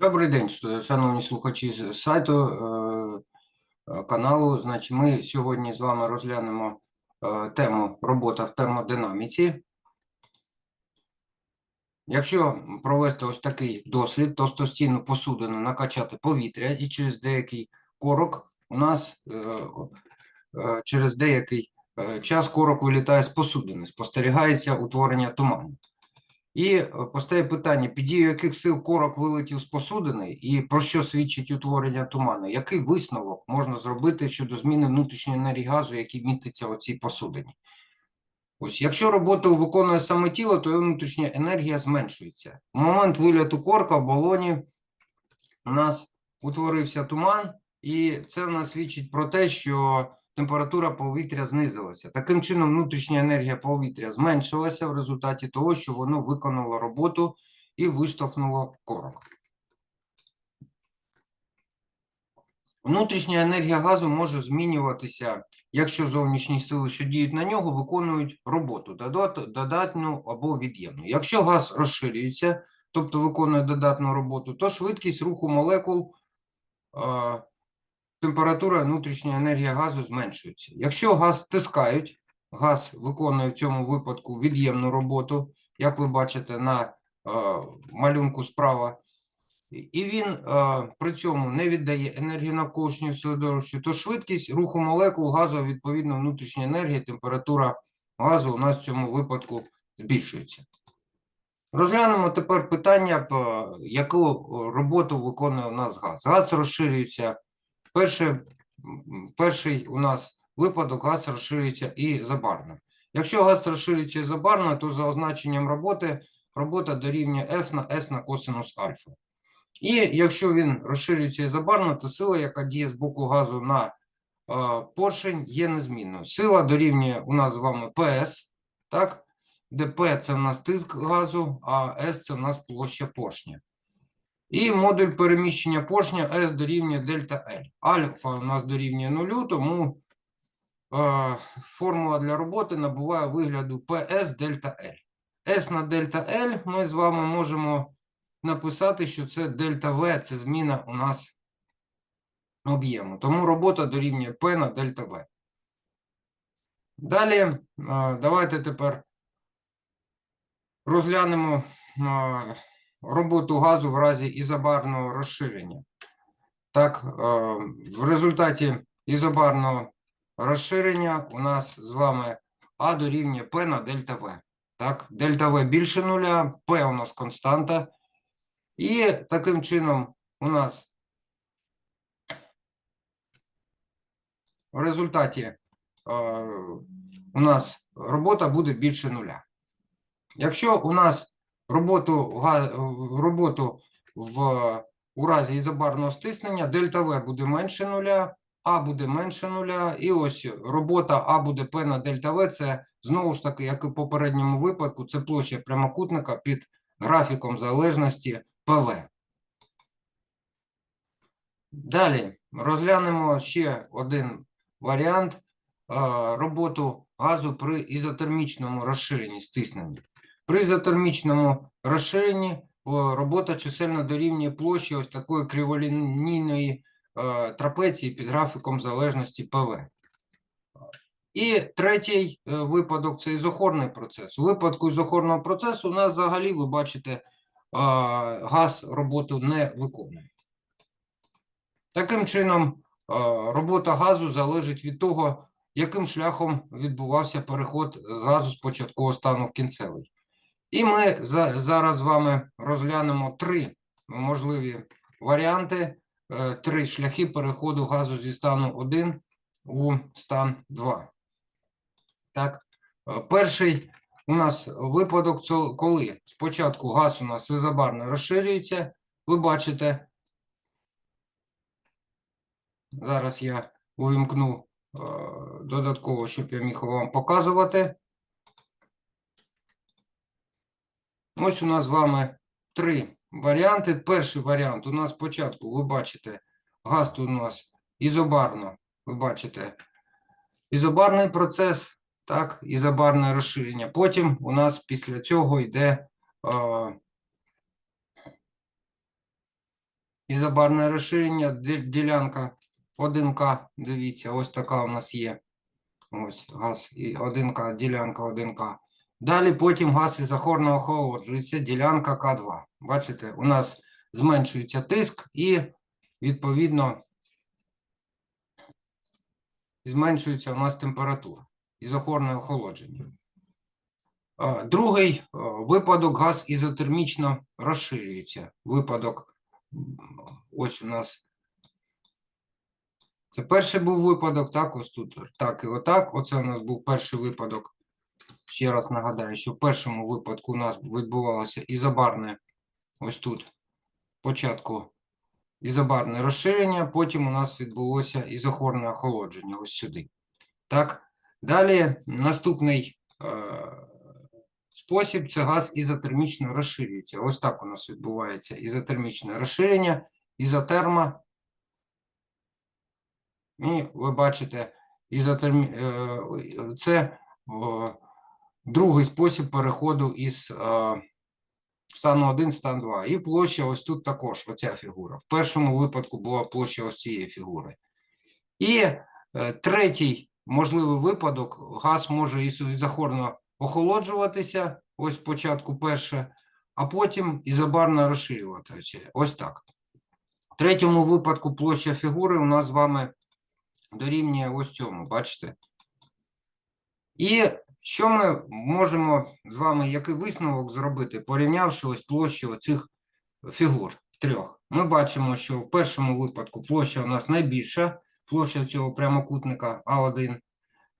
Добрий день, шановні слухачі з сайту е, е, каналу. Значить, ми сьогодні з вами розглянемо е, тему робота в термодинаміці. Якщо провести ось такий дослід, то стостійну посудину накачати повітря і через деякий корок у нас через деякий час корок вилітає з посудини, спостерігається утворення туману. І е, постає питання, під дією яких сил корок вилетів з посудини і про що свідчить утворення туману? Який висновок можна зробити щодо зміни внутрішньої енергії газу, який міститься у цій посудині? Ось, якщо роботу виконує саме тіло, то його внутрішня енергія зменшується. В момент виліту корка в балоні у нас утворився туман, і це в нас свідчить про те, що температура повітря знизилася. Таким чином, внутрішня енергія повітря зменшилася в результаті того, що воно виконало роботу і виштовхнуло корок. Внутрішня енергія газу може змінюватися, якщо зовнішні сили, що діють на нього, виконують роботу додат- додатну або від'ємну. Якщо газ розширюється, тобто виконує додатну роботу, то швидкість руху молекул, температура внутрішня енергія газу зменшується. Якщо газ стискають, газ виконує в цьому випадку від'ємну роботу, як ви бачите на е, малюнку справа, і- він е, при цьому не віддає енергію навколишнього середовища, то швидкість руху молекул газу, відповідно, внутрішня енергія, температура газу у нас в цьому випадку збільшується. Розглянемо тепер питання, яку е, роботу виконує у нас газ. Газ розширюється. Перше, перший у нас випадок газ розширюється і забарно. Якщо газ розширюється і забарно, то за означенням роботи робота дорівнює F на S на косинус альфа. І якщо він розширюється і забарно, то сила, яка діє з боку газу на е, поршень, є незмінною. Сила дорівнює у нас з вами PS, так? де P – це в нас тиск газу, а S – це в нас площа поршня. І модуль переміщення поршня S дорівнює дельта L. Альфа у нас дорівнює нулю, тому е, формула для роботи набуває вигляду PS дельта L. S на дельта L ми з вами можемо написати, що це дельта В, це зміна у нас об'єму. Тому робота дорівнює P на дельта В. Далі, е, давайте тепер розглянемо е, роботу газу в разі ізобарного розширення. Так, е, в результаті ізобарного розширення у нас з вами А дорівнює P на дельта В. Так, дельта В більше нуля, P у нас константа. І таким чином у нас в результаті е, у нас робота буде більше нуля. Якщо у нас роботу, роботу в, у разі ізобарного стиснення, дельта В буде менше нуля, А буде менше нуля, і ось робота А буде П на дельта В, це знову ж таки, як і в попередньому випадку, це площа прямокутника під графіком залежності ПВ. Далі розглянемо ще один варіант е, роботу газу при ізотермічному розширенні стиснення. При ізотермічному розширенні робота чисельно дорівнює площі ось такої криволінійної е, трапеції під графіком залежності ПВ. І третій е, випадок це ізохорний процес. У випадку ізохорного процесу у нас взагалі, ви бачите, е, газ роботу не виконує. Таким чином, робота газу залежить від того, яким шляхом відбувався переход з газу з початкового стану в кінцевий. І ми за, зараз з вами розглянемо три можливі варіанти, е, три шляхи переходу газу зі стану 1 у стан 2. Так, е, перший у нас випадок, коли спочатку газ у нас ізобарно розширюється, ви бачите, зараз я увімкну е, додатково, щоб я міг вам показувати. Ось у нас з вами три варіанти. Перший варіант у нас спочатку, ви бачите, газ тут у нас ізобарно, ви бачите, ізобарний процес, так, ізобарне розширення. Потім у нас після цього йде е, ізобарне розширення, ділянка 1К. Дивіться, ось така у нас є. Ось газ і 1К, ділянка 1К. Далі потім газ ізохорно охолоджується, ділянка К2. Бачите, у нас зменшується тиск і, відповідно, зменшується у нас температура. Ізохорне охолодження. Другий випадок газ ізотермічно розширюється. Випадок, ось у нас. Це перший був випадок, так, ось тут, так і отак. Оце у нас був перший випадок. Ще раз нагадаю, що в першому випадку у нас відбувалося ізобарне, ось тут, спочатку ізобарне розширення, потім у нас відбулося ізохорне охолодження, ось сюди. Так, далі наступний е, спосіб це газ ізотермічно розширюється. Ось так у нас відбувається ізотермічне розширення, ізотерма. І ви бачите, ізотермі... е, це другий спосіб переходу із е, стану 1 в стан 2. І площа ось тут також, оця фігура. В першому випадку була площа ось цієї фігури. І е, третій можливий випадок, газ може ізо- ізохорно охолоджуватися, ось спочатку перше, а потім ізобарно розширюватися. Ось так. В третьому випадку площа фігури у нас з вами дорівнює ось цьому, бачите? І що ми можемо з вами, який висновок зробити, порівнявши ось площу оцих фігур трьох? Ми бачимо, що в першому випадку площа у нас найбільша, площа цього прямокутника А1,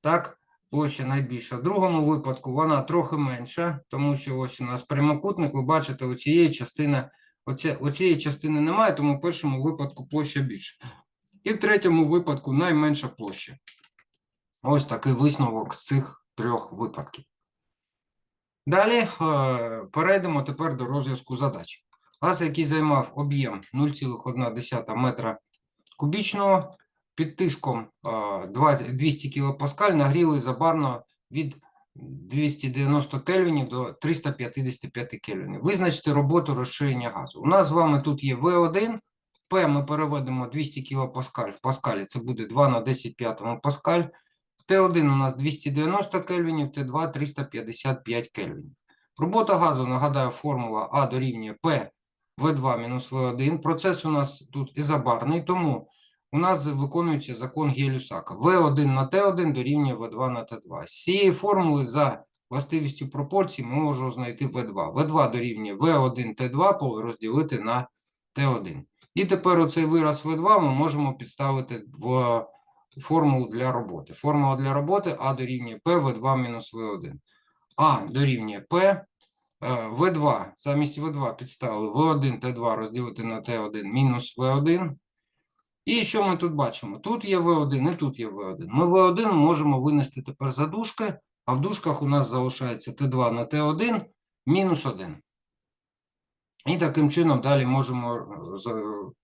так, площа найбільша. В другому випадку вона трохи менша, тому що ось у нас прямокутник, ви бачите, оцієї частини, оце, оцієї частини немає, тому в першому випадку площа більша. І в третьому випадку найменша площа. Ось такий висновок з цих трьох випадків. Далі е, перейдемо тепер до розв'язку задач. Газ, який займав об'єм 0,1 метра кубічного, під тиском е, 20 200 кПа нагріли забарно від 290 кельвінів до 355 кельвінів. Визначте роботу розширення газу. У нас з вами тут є В1, П ми переводимо 200 кПа в паскалі, це буде 2 на 10 п'ятому паскаль. Т1 у нас 290 кельвінів, Т2 355 кельвінів. Робота газу, нагадаю, формула А дорівнює П В2 мінус В1. Процес у нас тут ізобарний, тому у нас виконується закон Гелюсака. В1 на Т1 дорівнює В2 на Т2. З цієї формули за властивістю пропорцій ми можемо знайти В2. В2 дорівнює В1 Т2 розділити на Т1. І тепер оцей вираз В2 ми можемо підставити в формулу для роботи. Формула для роботи А дорівнює П В2 мінус В1. А дорівнює П. е, В2, замість В2 підставили В1 Т2 розділити на Т1 мінус В1. І що ми тут бачимо? Тут є В1 і тут є В1. Ми В1 можемо винести тепер за дужки, а в дужках у нас залишається Т2 на Т1 мінус 1. І таким чином далі можемо е,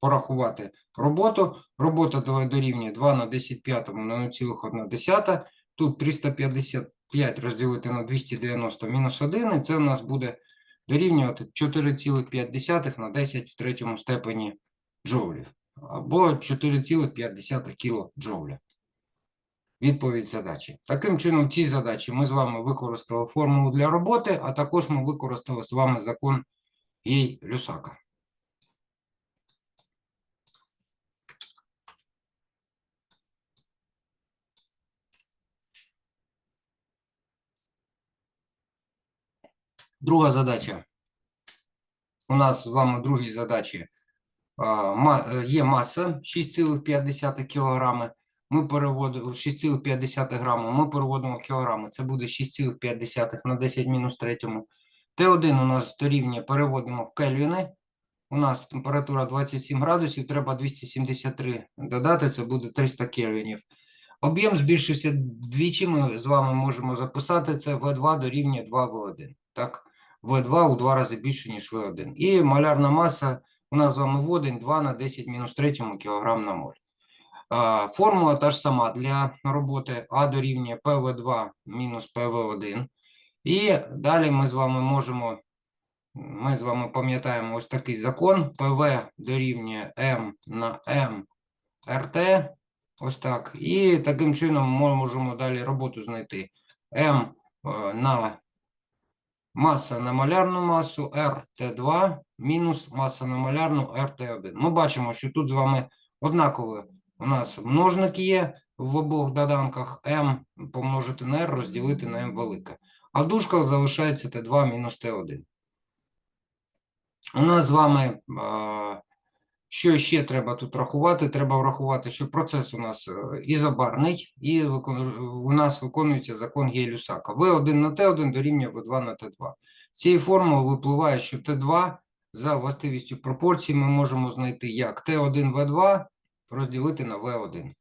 порахувати роботу. Робота дорівнює 2 на 10 п'ятому на 0,1. Тут 355 розділити на 290 мінус 1, і це у нас буде дорівнювати 4,5 на 10 в третьому степені джоулів. Або 4,5 кілоджоуля. Відповідь задачі. Таким чином, в цій задачі ми з вами використали формулу для роботи, а також ми використали з вами закон гей Люсака. Друга задача. У нас з вами в другій задачі є маса 6,5 кг. Ми переводимо 6,5 грама, ми переводимо в кілограми. Це буде 6,5 на 10 мінус третьому. Т1 у нас дорівнює, переводимо в кельвіни. У нас температура 27 градусів, треба 273 додати, це буде 300 кельвінів. Об'єм збільшився двічі, ми з вами можемо записати, це В2 дорівнює 2В1. Так, В2 у два рази більше, ніж В1. І малярна маса у нас з вами водень 2 на 10 мінус 3 кг на моль. Формула та ж сама для роботи А дорівнює ПВ2 мінус ПВ1. І далі ми з вами можемо Ми з вами пам'ятаємо ось такий закон. ПВ дорівнює М на М РТ. Ось так. І таким чином ми можемо далі роботу знайти. М е, на маса на малярну масу РТ2 мінус маса на малярну РТ1. Ми бачимо, що тут з вами однаково у нас множник є в обох доданках М помножити на R розділити на М велике. А в дужках залишається Т2 мінус Т1. У нас з вами, що ще треба тут рахувати? Треба врахувати, що процес у нас е, ізобарний, і у нас виконується закон Гей-Люсака. В1 на Т1 дорівнює В2 на Т2. З цієї випливає, що Т2 за властивістю пропорцій ми можемо знайти як Т1 В2 розділити на В1.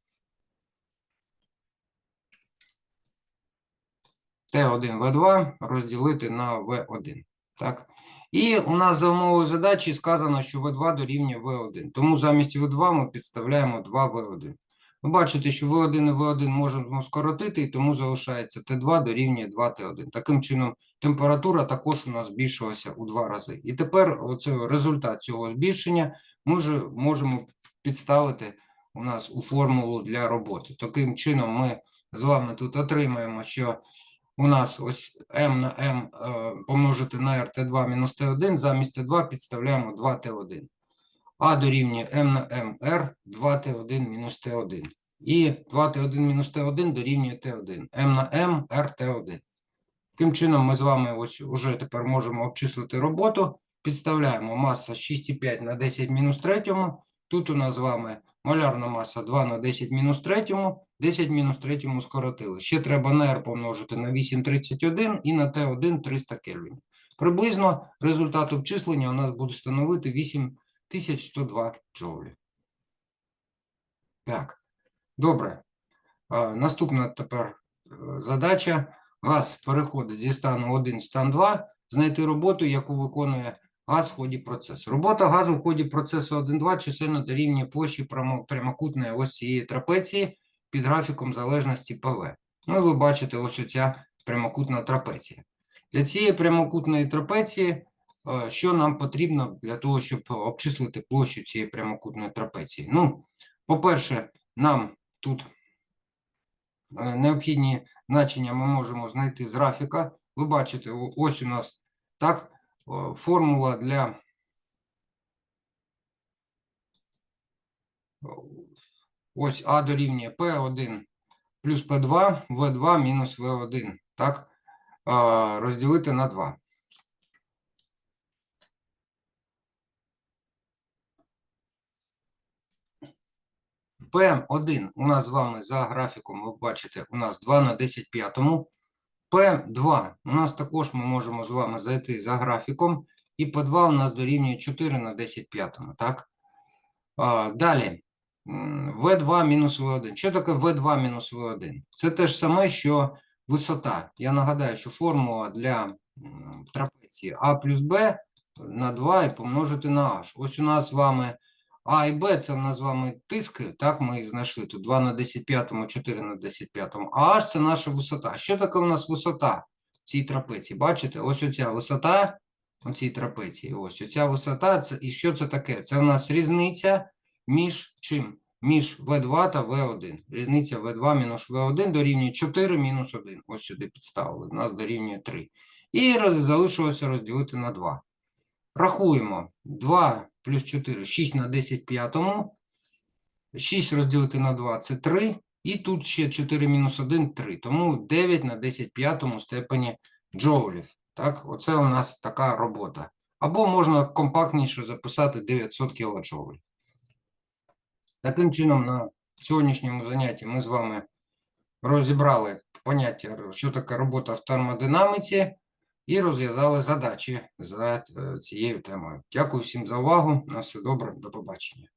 Т1 В2 розділити на В1. Так? І у нас за умовою задачі сказано, що В2 дорівнює В1. Тому замість В2 ми підставляємо 2В1. Ви бачите, що В1 і В1 можемо скоротити, і тому залишається Т2 дорівнює 2Т1. Таким чином, температура також у нас збільшилася у два рази. І тепер оце результат цього збільшення ми вже можемо підставити у нас у формулу для роботи. Таким чином, ми з вами тут отримаємо, що у нас ось m на m е, помножити на rt2 мінус t1, замість t2 підставляємо 2t1. А дорівнює m на m r 2t1 мінус t1. І 2t1 мінус t1 дорівнює t1. m на m r t1. Таким чином ми з вами ось уже тепер можемо обчислити роботу. Підставляємо маса 6,5 на 10 мінус 3. Тут у нас з вами малярна маса 2 на 10 мінус 3. 10 мінус 3 скоротили. Ще треба на R помножити на 8,31 і на Т1 300 Кельвін. Приблизно результат обчислення у нас буде становити 8102 джоулі. Так, добре. Наступна тепер е, задача. Газ переходить зі стану 1 в стан 2, знайти роботу, яку виконує газ в ході процесу. Робота газу в ході процесу 1-2 чисельно дорівнює площі прямокутної ось цієї трапеції під графіком залежності ПВ. Ну і ви бачите ось оця прямокутна трапеція. Для цієї прямокутної трапеції, е, що нам потрібно для того, щоб обчислити площу цієї прямокутної трапеції? Ну, по-перше, нам тут е, необхідні значення ми можемо знайти з графіка. Ви бачите, ось у нас так формула для е, ось А дорівнює P1 плюс P2, V2 мінус V1, так, розділити на 2. P1 у нас з вами за графіком, ви бачите, у нас 2 на 10 п'ятому. P2 у нас також ми можемо з вами зайти за графіком, і P2 у нас дорівнює 4 на 10 п'ятому, так? А, далі. М, V2 мінус V1. Що таке V2 мінус V1? Це те ж саме, що висота. Я нагадаю, що формула для трапеції А плюс Б на 2 і помножити на H. Ось у нас з вами А і Б, це в нас з вами тиски, так, ми їх знайшли. Тут 2 на 10 п'ятому, 4 на 10 п'ятому. А H – це наша висота. Що таке у нас висота в цій трапеції? Бачите, ось оця висота у цій трапеції. Ось оця висота. Це, і що це таке? Це у нас різниця між чим? Між V2 та V1. Різниця V2 мінус V1 дорівнює 4 мінус 1. Ось сюди підставили. У нас дорівнює 3. І роз, залишилося розділити на 2. Рахуємо. 2 плюс 4, 6 на 10 п'ятому. 6 розділити на 2 – це 3. І тут ще 4 мінус 1 – 3. Тому 9 на 10 п'ятому степені джоулів. Так, оце у нас така робота. Або можна компактніше записати 900 кілоджоулів. Таким чином, на сьогоднішньому занятті ми з вами розібрали поняття, що таке робота в термодинаміці, і розв'язали задачі за е, цією темою. Дякую всім за увагу. На все добре, до побачення.